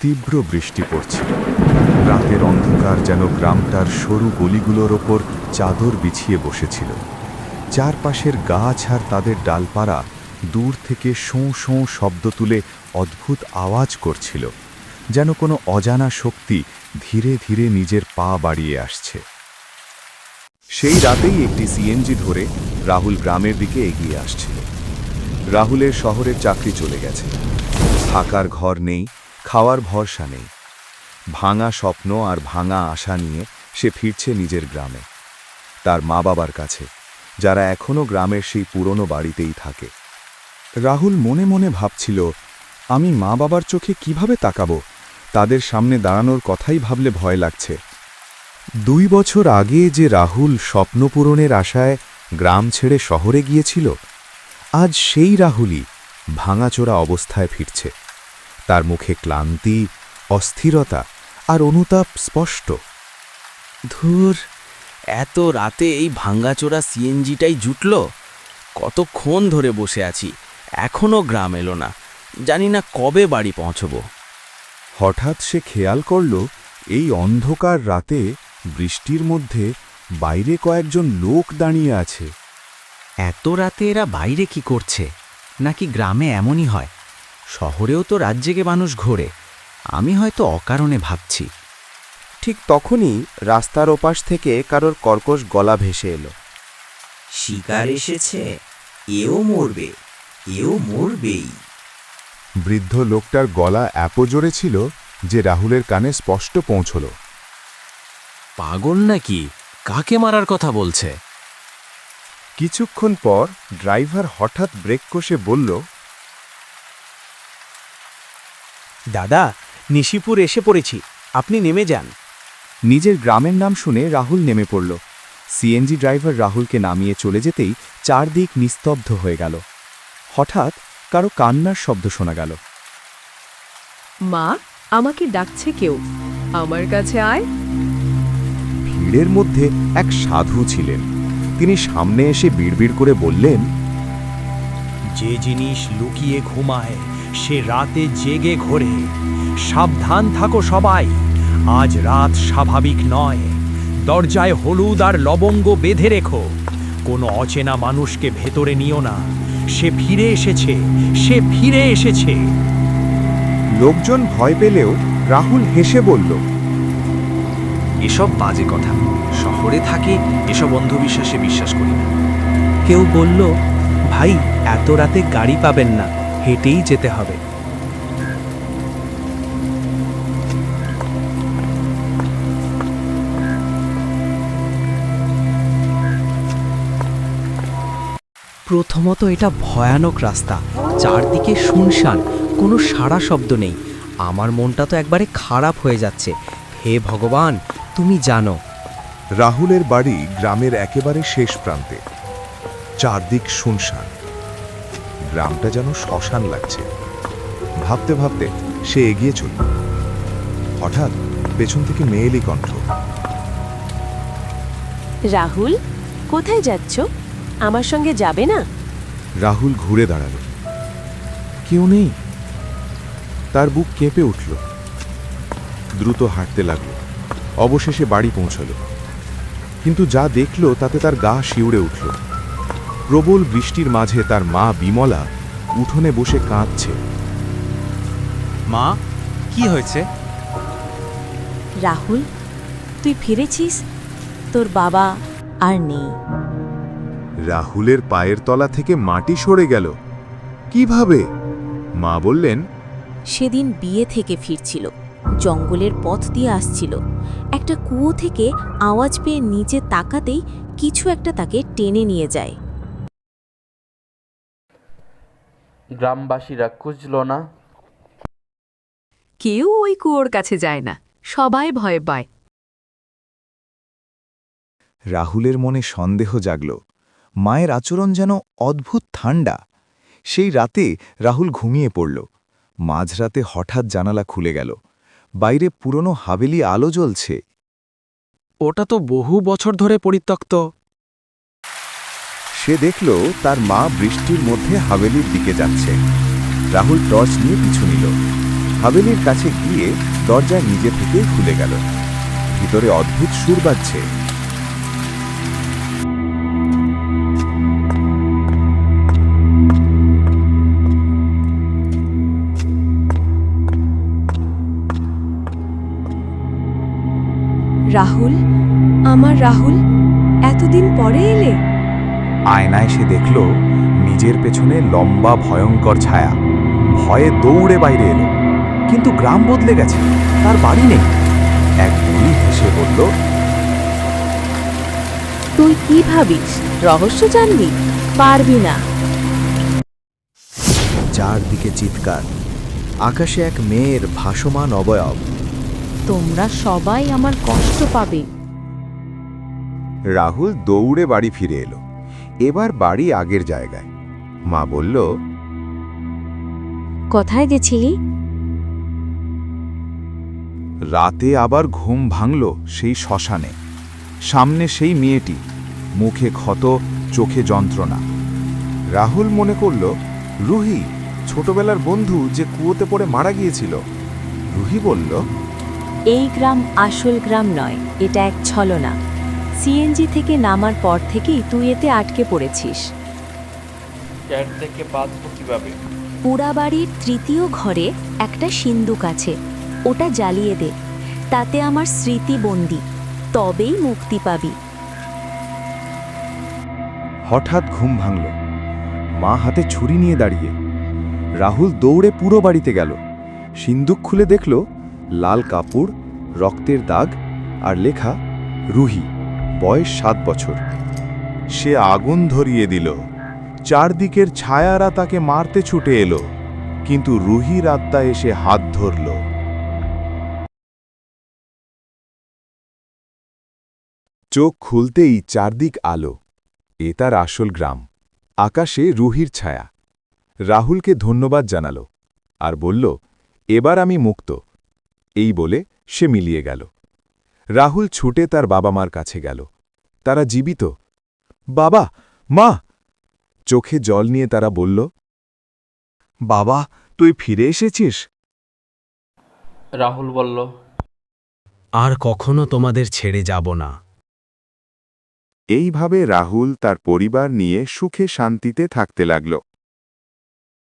তীব্র বৃষ্টি পড়ছিল। রাতের অন্ধকার যেন গ্রামটার সরু গলিগুলোর ওপর চাদর বিছিয়ে বসেছিল। চারপাশের গাছ আর তাদের ডালপাড়া দূর থেকে শোঁ শোঁ শব্দ তুলে অদ্ভুত আওয়াজ করছিল, যেন কোনো অজানা শক্তি ধীরে ধীরে নিজের পা বাড়িয়ে আসছে। সেই রাতেই একটি সিএনজি ধরে রাহুল গ্রামের দিকে এগিয়ে আসছিল। রাহুলের শহরের চাকরি চলে গেছে। থাকার ঘর নেই খাওয়ার ভরসা নেই। ভাঙা স্বপ্ন আর ভাঙা আশা নিয়ে সে ফিরছে নিজের গ্রামে। তার মা বাবার কাছে, যারা এখনও গ্রামের সেই পুরনো বাড়িতেই থাকে। রাহুল মনে মনে ভাবছিল, আমি মা বাবার চোখে কীভাবে তাকাবো? তাদের সামনে দাঁড়ানোর কথাই ভাবলে ভয় লাগছে। দুই বছর আগে যে রাহুল স্বপ্নপূরণের আশায় গ্রাম ছেড়ে শহরে গিয়েছিল, আজ সেই রাহুলই ভাঙাচোরা অবস্থায় ফিরছে। তার মুখে ক্লান্তি অস্থিরতা আর অনুতাপ স্পষ্ট। ধুর এত রাতে এই ভাঙ্গাচোরা সিএনজিটাই জুটল? কতক্ষণ ধরে বসে আছি এখনও গ্রাম এলো না জানি না কবে বাড়ি পৌঁছবো। হঠাৎ সে খেয়াল করল এই অন্ধকার রাতে বৃষ্টির মধ্যে বাইরে কয়েকজন লোক দাঁড়িয়ে আছে। এত রাতে এরা বাইরে কি করছে? নাকি গ্রামে এমনই হয়? শহরেও তো রাজ্যেকে মানুষ ঘোরে। আমি হয়তো অকারণে ভাবছি। ঠিক তখনই রাস্তার ওপাশ থেকে কারোর কর্কশ গলা ভেসে এলো। শিকার এসেছে। এও মরবে। এও মরবেই। বৃদ্ধ লোকটার গলা এত জোরে ছিল যে রাহুলের কানে স্পষ্ট পৌঁছল। পাগল নাকি? কাকে মারার কথা বলছে? কিছুক্ষণ পর ড্রাইভার হঠাৎ ব্রেক কষে বলল দাদা নিশিপুর এসে পড়েছি। আপনি নেমে যান। নিজের গ্রামের নাম শুনে রাহুল নেমে পড়ল। সিএনজি ড্রাইভার রাহুলকে নামিয়ে চলে যেতেই চারদিক নিস্তব্ধ হয়ে গেল। হঠাৎ কারও কান্নার শব্দ শোনা গেল। মা আমাকে ডাকছে কেউ। আমার কাছে আয়। ভিড়ের মধ্যে এক সাধু ছিলেন। তিনি সামনে এসে বিড়বিড় করে বললেন যে জিনিস লুকিয়ে ঘুমায় সে রাতে জেগে ঘোরে। সাবধান থাকো সবাই। আজ রাত স্বাভাবিক নয়। দরজায় হলুদ আর লবঙ্গ বেঁধে রেখো। কোনো অচেনা মানুষকে ভেতরে নিও না। সে ফিরে এসেছে। সে ফিরে এসেছে। লোকজন ভয় পেলেও রাহুল হেসে বলল এসব বাজে কথা। শহরে থাকি এসব অন্ধবিশ্বাসে বিশ্বাস করি না। কেউ বলল ভাই এত রাতে গাড়ি পাবেন না। হেঁটেই যেতে হবে। প্রথমত এটা ভয়ানক রাস্তা। চারদিকে শুনশান, কোনো সাড়া শব্দ নেই। আমার মনটা তো একবারে খারাপ হয়ে যাচ্ছে। হে ভগবান, তুমি জানো। রাহুলের বাড়ি গ্রামের একেবারে শেষ প্রান্তে। চারদিক শুনশান। গ্রামটা যেন শ্মশান লাগছে। ভাবতে ভাবতে সে এগিয়ে চলল। হঠাৎ পেছন থেকে মেয়েলি কণ্ঠ। রাহুল কোথায় যাচ্ছ? আমার সঙ্গে যাবে না? রাহুল ঘুরে দাঁড়াল। কেউ নেই। তার বুক কেঁপে উঠল। দ্রুত হাঁটতে লাগল। অবশেষে বাড়ি পৌঁছল। কিন্তু যা দেখল তাতে তার গা শিউড়ে উঠল। প্রবল বৃষ্টির মাঝে তার মা বিমলা উঠোনে বসে কাঁদছে। মা কি হয়েছে? রাহুল তুই ফিরেছিস? তোর বাবা আর নেই। রাহুলের পায়ের তলা থেকে মাটি সরে গেল। কীভাবে? মা বললেন সেদিন বিয়ে থেকে ফিরছিল জঙ্গলের পথ দিয়ে আসছিল। একটা কুয়ো থেকে আওয়াজ পেয়ে নিচে তাকাতেই কিছু একটা তাকে টেনে নিয়ে যায়। গ্রামবাসীরা খুঁজল না। কেউ ওই কুয়োর কাছে যায় না। সবাই ভয় পায়। রাহুলের মনে সন্দেহ জাগল। মায়ের আচরণ যেন অদ্ভুত ঠান্ডা। সেই রাতে রাহুল ঘুমিয়ে পড়ল। মাঝরাতে হঠাৎ জানালা খুলে গেল। বাইরে পুরনো হাবেলি আলো জ্বলছে। ওটা তো বহু বছর ধরে পরিত্যক্ত। সে দেখল তার মা বৃষ্টির মধ্যে হাভেলির দিকে যাচ্ছে। রাহুল টর্চ নিয়ে পিছু নিল। হাভেলির কাছে গিয়ে দরজা নিজে থেকেই খুলে গেল। ভিতরে অদ্ভুত সুর বাজছে। রাহুল, আমার রাহুল, এতদিন পরে এলে? আয়নায় সে দেখল নিজের পেছনে লম্বা ভয়ঙ্কর ছায়া। ভয়ে দৌড়ে বাইরে এলো। কিন্তু গ্রাম বদলে গেছে তার বাড়ি নেই। এক বুড়ি হেসে বলল তুই কি ভাবিস? রহস্য জানবি? পারবি না। চারদিকে চিৎকার। আকাশে এক মেয়ের ভাসমান অবয়ব। তোমরা সবাই আমার কষ্ট পাবে। রাহুল দৌড়ে বাড়ি ফিরে এলো। এবার বাড়ি আগের জায়গায়। মা বলল কোথায় গেছিলি? রাতে আবার ঘুম ভাঙল সেই শ্মশানে। সামনে সেই মেয়েটি মুখে ক্ষত চোখে যন্ত্রণা। রাহুল মনে করল রুহি ছোটবেলার বন্ধু যে কুয়োতে পড়ে মারা গিয়েছিল। রুহি বলল এই গ্রাম আসল গ্রাম নয় এটা এক ছলনা। সিএনজি থেকে নামার পর থেকেই তুই এতে আটকে পড়েছিস। পোড়াবাড়ির তৃতীয় ঘরে একটা সিন্দুক আছে ওটা জ্বালিয়ে দে। তাতে আমার স্মৃতি বন্দি তবেই মুক্তি পাবি। হঠাৎ ঘুম ভাঙল। মা হাতে ছুরি নিয়ে দাঁড়িয়ে। রাহুল দৌড়ে পুরো বাড়িতে গেল। সিন্দুক খুলে দেখল লাল কাপড় রক্তের দাগ আর লেখা রুহি। বয়স সাত বছর। সে আগুন ধরিয়ে দিল। চারদিকের ছায়ারা তাকে মারতে ছুটে এলো, কিন্তু রুহির আত্মা এসে হাত ধরল। চোখ খুলতেই চারদিক আলো। এ তার আসল গ্রাম। আকাশে রুহির ছায়া। রাহুলকে ধন্যবাদ জানালো আর বলল, এবার আমি মুক্ত। এই বলে সে মিলিয়ে গেল। রাহুল ছুটে তার বাবা মার কাছে গেল। তারা জীবিত। বাবা মা! চোখে জল নিয়ে তারা বলল বাবা তুই ফিরে এসেছিস? রাহুল বলল আর কখনো তোমাদের ছেড়ে যাব না। এইভাবে রাহুল তার পরিবার নিয়ে সুখে শান্তিতে থাকতে লাগল।